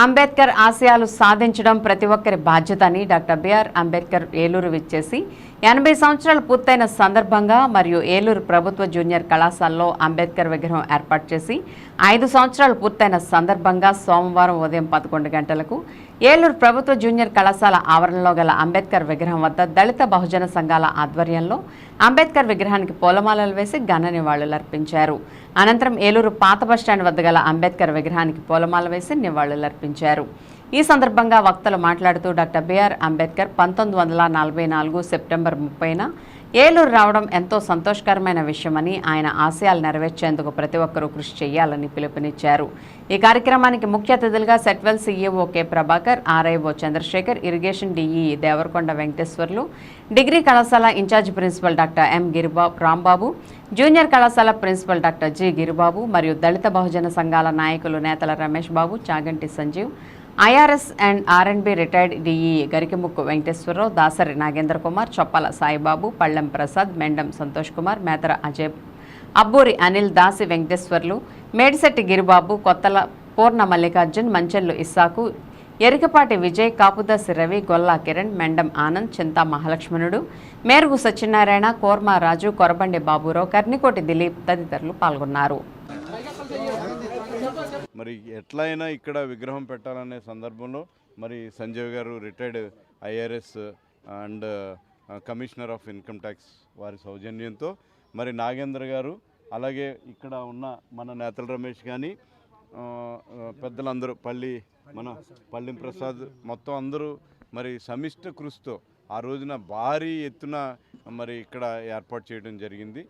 అంబేద్కర్ ఆశయాలు సాధించడం ప్రతి ఒక్కరి బాధ్యత అని డాక్టర్ బిఆర్ అంబేద్కర్ ఏలూరు విచ్చేసి ఎనభై సంవత్సరాలు పూర్తయిన సందర్భంగా మరియు ఏలూరు ప్రభుత్వ జూనియర్ కళాశాలలో అంబేద్కర్ విగ్రహం ఏర్పాటు చేసి ఐదు సంవత్సరాలు పూర్తయిన సందర్భంగా సోమవారం ఉదయం పదకొండు గంటలకు ఏలూరు ప్రభుత్వ జూనియర్ కళాశాల ఆవరణలో గల అంబేద్కర్ విగ్రహం వద్ద దళిత బహుజన సంఘాల ఆధ్వర్యంలో అంబేద్కర్ విగ్రహానికి పూలమాలలు వేసి ఘన నివాళులర్పించారు అనంతరం ఏలూరు పాత బస్టాండ్ వద్ద గల అంబేద్కర్ విగ్రహానికి పూలమాల వేసి నివాళులర్పించారు ఈ సందర్భంగా వక్తలు మాట్లాడుతూ డాక్టర్ బిఆర్ అంబేద్కర్ పంతొమ్మిది వందల నలభై నాలుగు సెప్టెంబర్ ముప్పైన ఏలూరు రావడం ఎంతో సంతోషకరమైన విషయమని ఆయన ఆశయాలు నెరవేర్చేందుకు ప్రతి ఒక్కరూ కృషి చేయాలని పిలుపునిచ్చారు. ఈ కార్యక్రమానికి ముఖ్య అతిథులుగా Setwell CEO K Prabhakar RIO Chandrasekhar irrigation DE Devarakonda Venkateswarlu degree కళాశాల in-charge principal doctor M Giribabu Rambabu junior కళాశాల ప్రిన్సిపల్ డాక్టర్ జి గిరిబాబు మరియు దళిత బహుజన సంఘాల నాయకులు నేతల Ramesh Babu Chaganti Sanjeev IRS and R and B retired DE Garikimukku Venkateswararao Dasari Nagendra Kumar Choppala Saibabu Pallem Prasad Mendam Santosh Kumar మేతర Ajay Abburi Anil దాసి వెంకటేశ్వర్లు మేడిశెట్టి గిరిబాబు కొత్తల పూర్ణ మల్లికార్జున్ మంచెల్లు ఇస్సాకు ఎరికపాటి విజయ్ కాపుదాసి రవి గొల్లా కిరణ్ మెండం ఆనంద్ చింతా మహాలక్ష్మణుడు మేరుగు సత్యనారాయణ కోర్మారాజు కొరబండి బాబురావు కర్నికోటి దిలీప్ తదితరులు పాల్గొన్నారు. మరి ఎట్లయినా ఇక్కడ విగ్రహం పెట్టాలనే సందర్భంలో మరి Sanjay garu retired IRS and commissioner of income tax వారి సౌజన్యంతో మరి నాగేంద్ర గారు అలాగే ఇక్కడ ఉన్న మన నేతల రమేష్ కానీ పెద్దలందరూ పల్లి మన పల్లి ప్రసాద్ మొత్తం అందరూ మరి సమిష్ట కృషితో ఆ రోజున భారీ ఎత్తున మరి ఇక్కడ ఏర్పాటు చేయడం జరిగింది.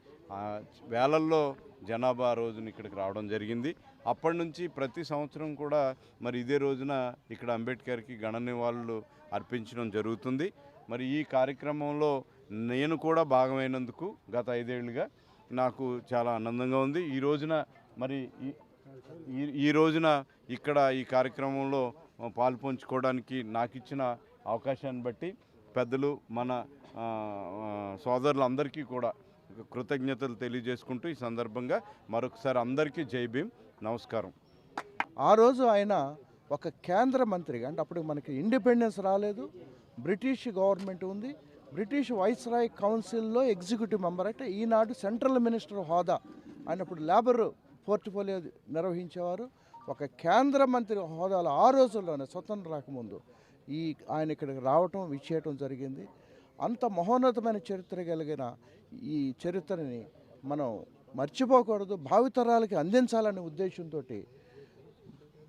వేలల్లో జనాభా రోజున ఇక్కడికి రావడం జరిగింది. అప్పటి నుంచి ప్రతి సంవత్సరం కూడా మరి ఇదే రోజున ఇక్కడ అంబేద్కర్కి గణ నివాళులు అర్పించడం జరుగుతుంది. మరి ఈ కార్యక్రమంలో నేను కూడా భాగమైనందుకు గత ఐదేళ్ళుగా నాకు చాలా ఆనందంగా ఉంది. ఈ రోజున మరి ఈ ఈ- రోజున ఇక్కడ ఈ కార్యక్రమంలో పాల్పంచుకోవడానికి నాకు ఇచ్చిన అవకాశాన్ని బట్టి పెద్దలు మన సోదరులందరికీ కూడా కృతజ్ఞతలు తెలియజేసుకుంటూ ఈ సందర్భంగా మరొకసారి అందరికీ జై భీమ్. నమస్కారం. ఆ రోజు ఆయన ఒక కేంద్ర మంత్రిగా అంటే అప్పుడు మనకి ఇండిపెండెన్స్ రాలేదు బ్రిటిష్ గవర్నమెంట్ ఉంది బ్రిటిష్ వైస్రాయ్ కౌన్సిల్లో ఎగ్జిక్యూటివ్ మెంబర్ అంటే ఈనాడు సెంట్రల్ మినిస్టర్ హోదా ఆయన అప్పుడు లేబర్ పోర్ట్ఫోలియో నిర్వహించేవారు. ఒక కేంద్ర మంత్రి హోదాలో ఆ రోజుల్లోనే స్వతంత్రం రాకముందు ఈ ఆయన ఇక్కడికి రావటం విచ్చేయటం జరిగింది. అంత మహోన్నతమైన చరిత్ర కలిగిన ఈ చరిత్రని మనం మర్చిపోకూడదు భావితరాలకి అందించాలనే ఉద్దేశంతో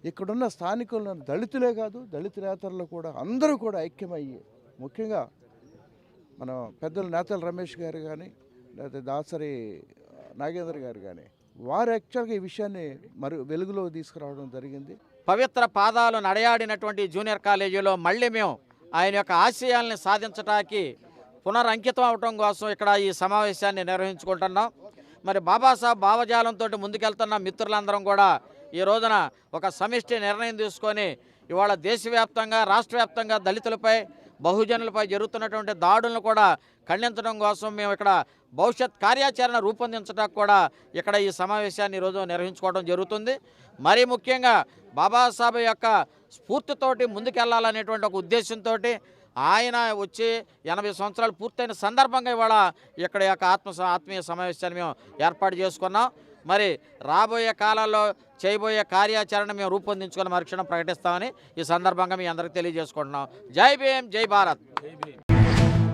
ఇక్కడున్న స్థానికులను దళితులే కాదు దళిత నేతలు కూడా అందరూ కూడా ఐక్యమయ్యి ముఖ్యంగా మన పెద్దల నేతలు రమేష్ గారు కానీ లేదా దాసరి నాగేంద్ర గారు కానీ వారు యాక్చువల్గా ఈ విషయాన్ని మరి వెలుగులో తీసుకురావడం జరిగింది. పవిత్ర పాదాలు నడయాడినటువంటి జూనియర్ కాలేజీలో మళ్ళీ మేము ఆయన యొక్క ఆశయాల్ని సాధించడానికి పునరంకితం అవటం కోసం ఇక్కడ ఈ సమావేశాన్ని నిర్వహించుకుంటున్నాం. మరి బాబాసాహెబ్ భావజాలంతో ముందుకెళ్తున్న మిత్రులందరం కూడా ఈ రోజున ఒక సమిష్టి నిర్ణయం తీసుకొని ఇవాళ దేశవ్యాప్తంగా రాష్ట్ర దళితులపై బహుజనులపై జరుగుతున్నటువంటి దాడులను కూడా ఖండించడం కోసం మేము ఇక్కడ భవిష్యత్ కార్యాచరణ రూపొందించడానికి కూడా ఇక్కడ ఈ సమావేశాన్ని ఈరోజు నిర్వహించుకోవడం జరుగుతుంది. మరీ ముఖ్యంగా బాబాసాహెబ్ యొక్క స్ఫూర్తితోటి ముందుకెళ్ళాలనేటువంటి ఒక ఉద్దేశంతో ఆయన వచ్చి ఎనభై సంవత్సరాలు పూర్తయిన సందర్భంగా ఇవాళ ఇక్కడ యొక్క ఆత్మ ఆత్మీయ సమావేశాన్ని మేము ఏర్పాటు చేసుకున్నాం. మరి రాబోయే కాలాల్లో చేయబోయే కార్యాచరణ మేము రూపొందించుకొని మరుక్షణం ప్రకటిస్తామని ఈ సందర్భంగా మీ అందరికీ తెలియజేసుకుంటున్నాం. జై భీం జై భారత్.